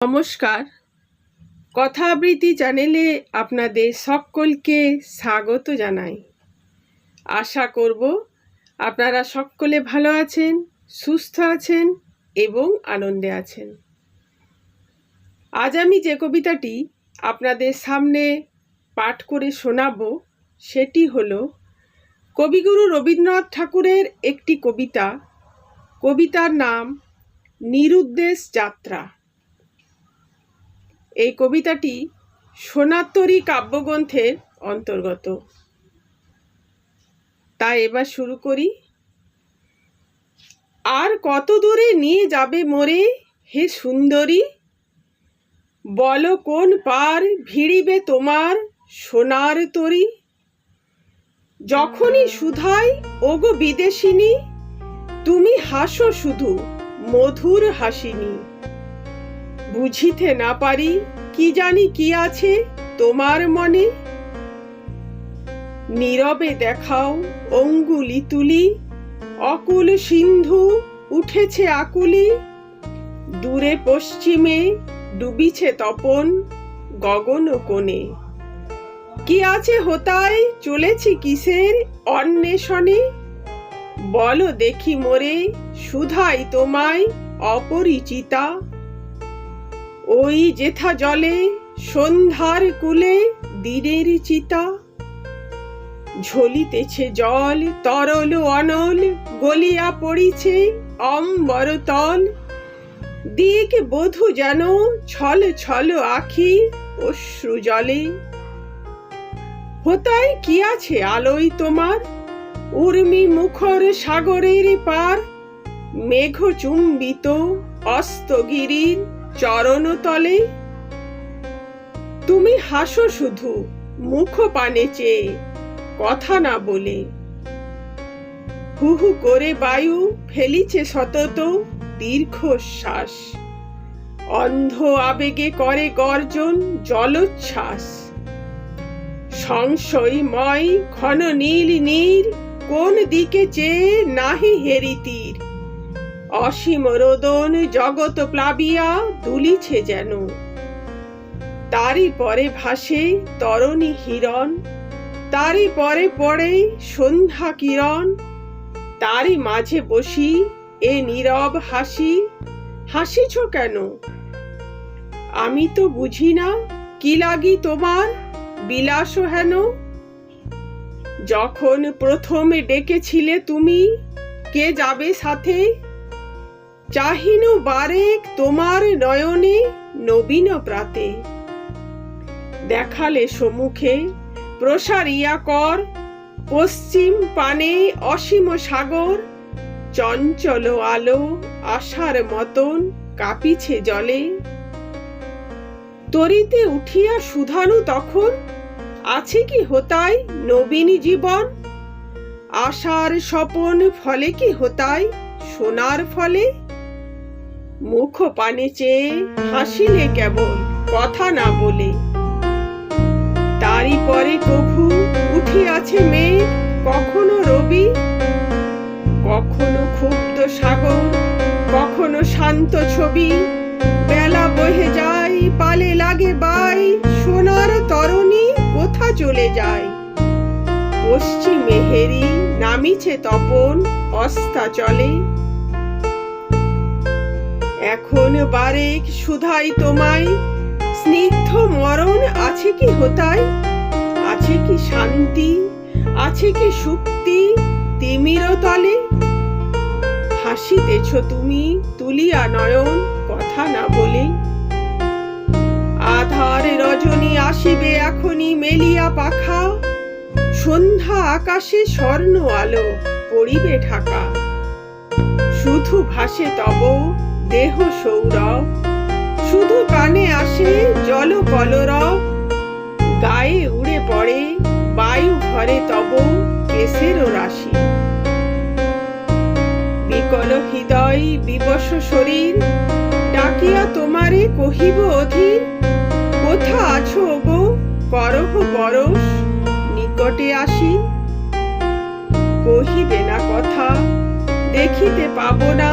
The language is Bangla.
নমস্কার। কথা আবৃত্তি চ্যানেলে আপনাদের সকলকে স্বাগত জানাই। আশা করব আপনারা সকলে ভালো আছেন, সুস্থ আছেন এবং আনন্দে আছেন। আজ আমি যে কবিতাটি আপনাদের সামনে পাঠ করে শোনাব, সেটি হল কবিগুরু রবীন্দ্রনাথ ঠাকুরের একটি কবিতা। কবিতার নাম নিরুদ্দেশ যাত্রা। এই কবিতাটি সোনাত্তরী কাব্যগ্রন্থের অন্তর্গত। তা এবার শুরু করি। আর কত দূরে নিয়ে যাবে মোরে হে সুন্দরী? বলো কোন পার ভিড়িবে তোমার সোনার তরি? যখনই সুধাই ওগো বিদেশিনী, তুমি হাসো শুধু মধুর হাসিনী। বুঝিতে না পারি, কি জানি কি আছে তোমার মনে? নীরবে দেখাও অঙ্গুলি তুলি, অকুল সিন্ধু উঠেছে আকুলি। দূরে পশ্চিমে ডুবিছে তপন গগন কোণে। কি আছে হোতায়? চলেছি কিসের অন্বেষণে? বলো দেখি মোরে, সুধাই তোমায় অপরিচিতা। ওই যেথা জলে, সন্ধ্যার কুলে দিনের চিতা। ঝলিতেছে জল, তরল অনল, গলিয়া পড়িছে অম্বর তল। দিক বধু যেন ছল ছল আখি অশ্রু জলে। হোতায় কি আছে আলোই তোমার? উর্মি মুখর সাগরের পার মেঘ চুম্বিত অস্তগিরির চরণতলে? তুমি হাসো শুধু, মুখ পানে চেয়ে, কথা না বলে। হু হু করে বায়ু ফেলিছে সতত, দীর্ঘশ্বাস। অন্ধ আবেগে করে গর্জন জলোচ্ছ্বাস। সংশয়ময় ঘন নীল নীর, কোন দিকে চেয়ে নাহি হেরিতির। অসীম রোদন জগৎ প্লাবিয়া দুলিছে যেন। তারই পরে ভাসে তরণী হিরণ, তারই পরে পড়ে সন্ধ্যা কিরণ। তারই মাঝে বসি এ নীরব হাসি, হাসিছ কেন? আমি তো বুঝি না, কি লাগি তোমার? বিলাস হেন? যখন প্রথমে ডেকেছিলে তুমি, কে যাবে সাথে? চাহিনু বারেক তোমার নয়নে নবীন প্রাতে। দেখালে সম্মুখে প্রসারিয়া কর, পশ্চিম পানে অসীম সাগর, চঞ্চল আলো আশার মতন কাঁপিছে জলে। তরিতে উঠিয়া সুধানু তখন, আছে কি হোতাই নবীন জীবন? আশার স্বপন ফলে কি হোতাই সোনার ফলে? মুখ পানে চেয়ে হাসিলে কেবল কথা না বলে। তারই পরে কভু উঠিয়াছে মেঘ কখনো রবি, কখনো ক্ষুব্ধ সাগর, কখনো শান্ত ছবি। বেলা বহে যায়, পালে লাগে বাই, সোনার তরণী কোথা চলে যায়? পশ্চিমে হেরি নামিছে তপন, অস্তা চলে। এখন বারেক সুধাই তোমায়। স্নিগ্ধ মরণ আছে কি হোতাই আছে কি শান্তি? আছে কি সুক্তি তিমির তলে। হাসিতেছ তুমি তুলিয়া নয়ন কথা না বলে। আধার রজনী আসিবে এখনই মেলিয়া পাখা। সন্ধ্যা আকাশে স্বর্ণ আলো পড়িবে ঢাকা। শুধু ভাসে তব দেহ সৌরভ। শুধু কানে আসে জল কলরব। গায়ে উড়ে পড়ে বায়ু ঘরে তব কেসেরও রাশি। বিকল হৃদয় বিবশ শরীর, ডাকিয়া তোমারে কহিব অধীর, কোথা আছো গো করহ পরশ, নিকটে আসি। কহিবে না কথা, দেখিতে পাবো না